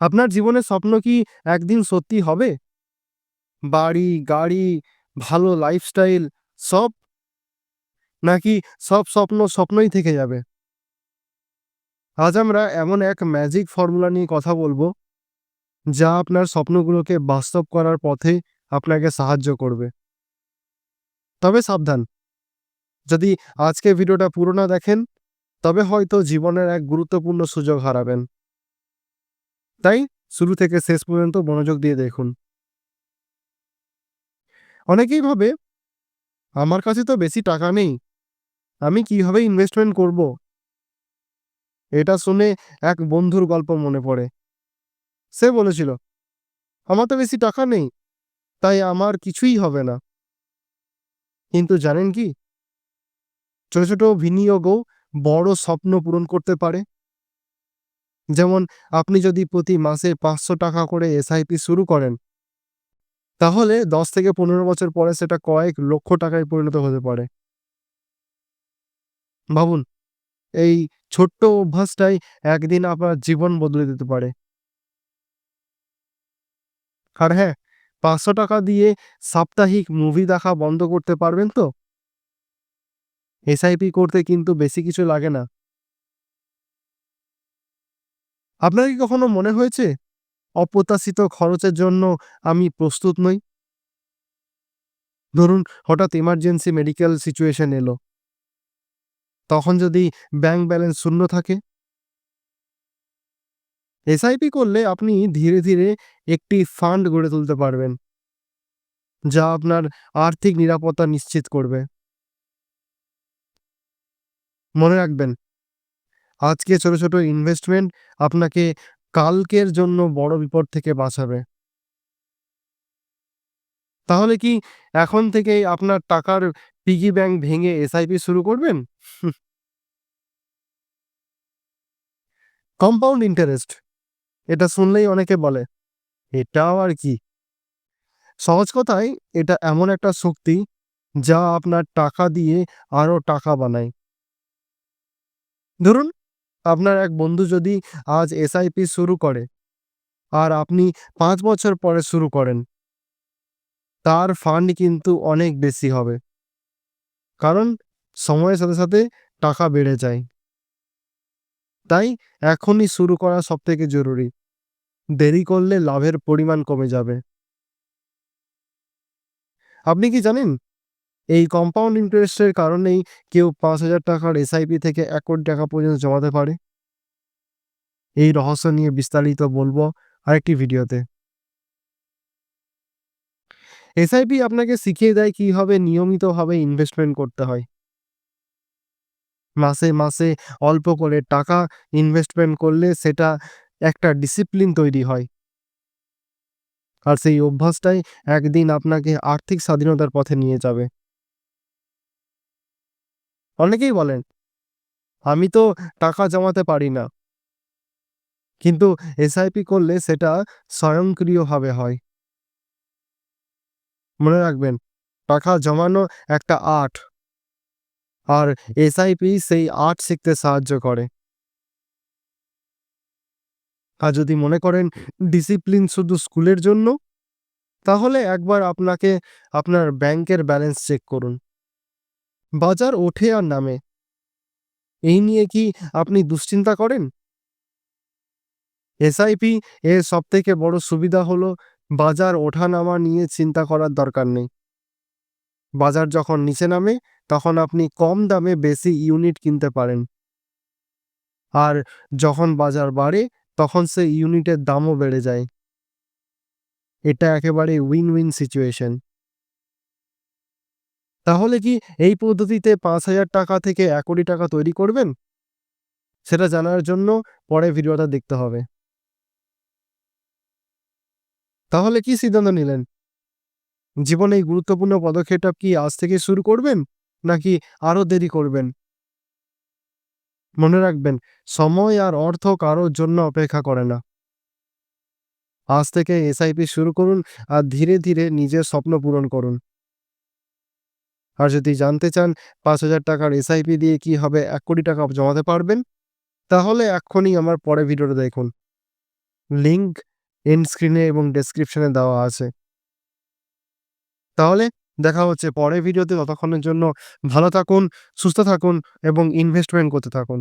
আপনার জীবনের স্বপ্ন কি একদিন সত্যি হবে? বাড়ি, গাড়ি, ভালো লাইফস্টাইল সব? নাকি সব স্বপ্ন স্বপ্নই থেকে যাবে? আজ আমরা এমন এক ম্যাজিক ফর্মুলা নিয়ে কথা বলব, যা আপনার স্বপ্নগুলোকে বাস্তব করার পথে আপনাকে সাহায্য করবে। তবে সাবধান, যদি আজকে ভিডিওটা পুরো না দেখেন, তবে হয়তো জীবনের এক গুরুত্বপূর্ণ সুযোগ হারাবেন। তাই শুরু থেকে শেষ পর্যন্ত মনোযোগ দিয়ে দেখুন। অনেকেই ভাবে, আমার কাছে তো বেশি টাকা নেই। আমি কীভাবে ইনভেস্টমেন্ট করব? এটা শুনে এক বন্ধুর গল্প মনে পড়ে। সে বলেছিল, আমার তো বেশি টাকা নেই, তাই আমার কিছুই হবে না। কিন্তু জানেন কি? ছোট, ছোট বিনিয়োগও বড় স্বপ্ন পূরণ করতে পারে। যেমন আপনি যদি প্রতি মাসে ৳৫০০ করে এসআইপি শুরু করেন তাহলে ১০ থেকে ১৫ বছর পরে সেটা কয়েক লক্ষ টাকায় পরিণত হতে পারে। ভাবুন, এই ছোট্ট অভ্যাসটাই একদিন আপনার জীবন বদলে দিতে পারে। আর হ্যাঁ, ৳৫০০ দিয়ে সাপ্তাহিক মুভি দেখা বন্ধ করতে পারবেন তো? এসআইপি করতে কিন্তু বেশি কিছু লাগে না। আপনার কি কখনো মনে হয়েছে, অপ্রত্যাশিত খরচের জন্য আমি প্রস্তুত নই? ধরুন হঠাৎ ইমার্জেন্সি মেডিকেল সিচুয়েশন এলো। তখন যদি ব্যাংক ব্যালেন্স শূন্য থাকে? এসআইপি করলে আপনি ধীরে, ধীরে একটি ফান্ড গড়ে তুলতে পারবেন। যা আপনার আর্থিক নিরাপত্তা নিশ্চিত করবে। মনে রাখবেন, আজকে ছোট, ছোট ইনভেস্টমেন্ট আপনাকে কালকের জন্য বড় বিপদ থেকে বাঁচাবে। তাহলে কি এখন থেকেই আপনার টাকার পিগি ব্যাংক ভেঙে এসআইপি শুরু করবেন? কম্পাউন্ড ইন্টারেস্ট এটা শুনলেই অনেকে বলে, এটাও আর কি? সহজ কথায় এটা এমন একটা শক্তি যা আপনার টাকা দিয়ে আরও টাকা বানায়। ধরুন, আপনার এক বন্ধু যদি আজ এসআইপি শুরু করে আর আপনি পাঁচ বছর পরে শুরু করেন তার ফান্ড কিন্তু অনেক বেশি হবে। কারণ সময়ের সাথে, সাথে টাকা বেড়ে যায়। তাই এখনই শুরু করা সবথেকে জরুরি। দেরি করলে লাভের পরিমাণ কমে যাবে। আপনি কি জানেন? এই কম্পাউন্ড ইন্টারেস্টের কারণেই কেউ ৳৫,০০০ এসআইপি থেকে এক কোটি টাকা পর্যন্ত জমাতে পারে। এই রহস্য নিয়ে বিস্তারিত বলব আরেকটি ভিডিওতে। এসআইপি আপনাকে শিখিয়ে দেয় কীভাবে নিয়মিতভাবে ইনভেস্টমেন্ট করতে হয়। মাসে, মাসে অল্প করে টাকা ইনভেস্টমেন্ট করলে সেটা একটা ডিসিপ্লিন তৈরি হয়। আর সেই অভ্যাসটাই একদিন আপনাকে আর্থিক স্বাধীনতার পথে নিয়ে যাবে। অনেকেই বলেন, আমি তো টাকা জমাতে পারি না। কিন্তু এসআইপি করলে সেটা স্বয়ংক্রিয়ভাবে হয়। মনে রাখবেন, টাকা জমানো একটা আর্ট। আর এসআইপি সেই আর্ট শিখতে সাহায্য করে। আর যদি মনে করেন ডিসিপ্লিন শুধু স্কুলের জন্য, তাহলে একবার আপনাকে আপনার ব্যাংকের ব্যালেন্স চেক করুন। বাজার ওঠে আর নামে। এই নিয়ে কি আপনি দুশ্চিন্তা করেন? এসআইপি এর সবথেকে বড় সুবিধা হলো বাজার ওঠা-নামা নিয়ে চিন্তা করার দরকার নেই। বাজার যখন নিচে নামে, তখন আপনি কম দামে বেশি ইউনিট কিনতে পারেন। আর যখন বাজার বাড়ে, তখন সে ইউনিটের দামও বেড়ে যায়। এটা একেবারে উইন-উইন সিচুয়েশন। তাহলে কি এই পদ্ধতিতে ৳৫,০০০ থেকে এক কোটি টাকা তৈরি করবেন? সেটা জানার জন্য পরে ভিডিওটা দেখতে হবে। তাহলে কি সিদ্ধান্ত নিলেন? জীবনে এই গুরুত্বপূর্ণ পদক্ষেপটা কি আজ থেকে শুরু করবেন? নাকি আরও দেরি করবেন? মনে রাখবেন, সময় আর অর্থ কারোর জন্য অপেক্ষা করে না। আজ থেকে এসআইপি শুরু করুন আর ধীরে, ধীরে নিজের স্বপ্ন পূরণ করুন। আর যদি জানতে চান ৳৫,০০০ এসআইপি দিয়ে কি হবে এক কোটি টাকা জমাতে পারবেন? তাহলে এক্ষুনি আমার পরে ভিডিওটা দেখুন। লিঙ্ক এন্ড স্ক্রিনে এবং ডেসক্রিপশনে দেওয়া আছে তাহলে দেখা হচ্ছে পরের ভিডিওতে ততক্ষণের জন্য ভালো থাকুন সুস্থ থাকুন এবং ইনভেস্টমেন্ট করতে থাকুন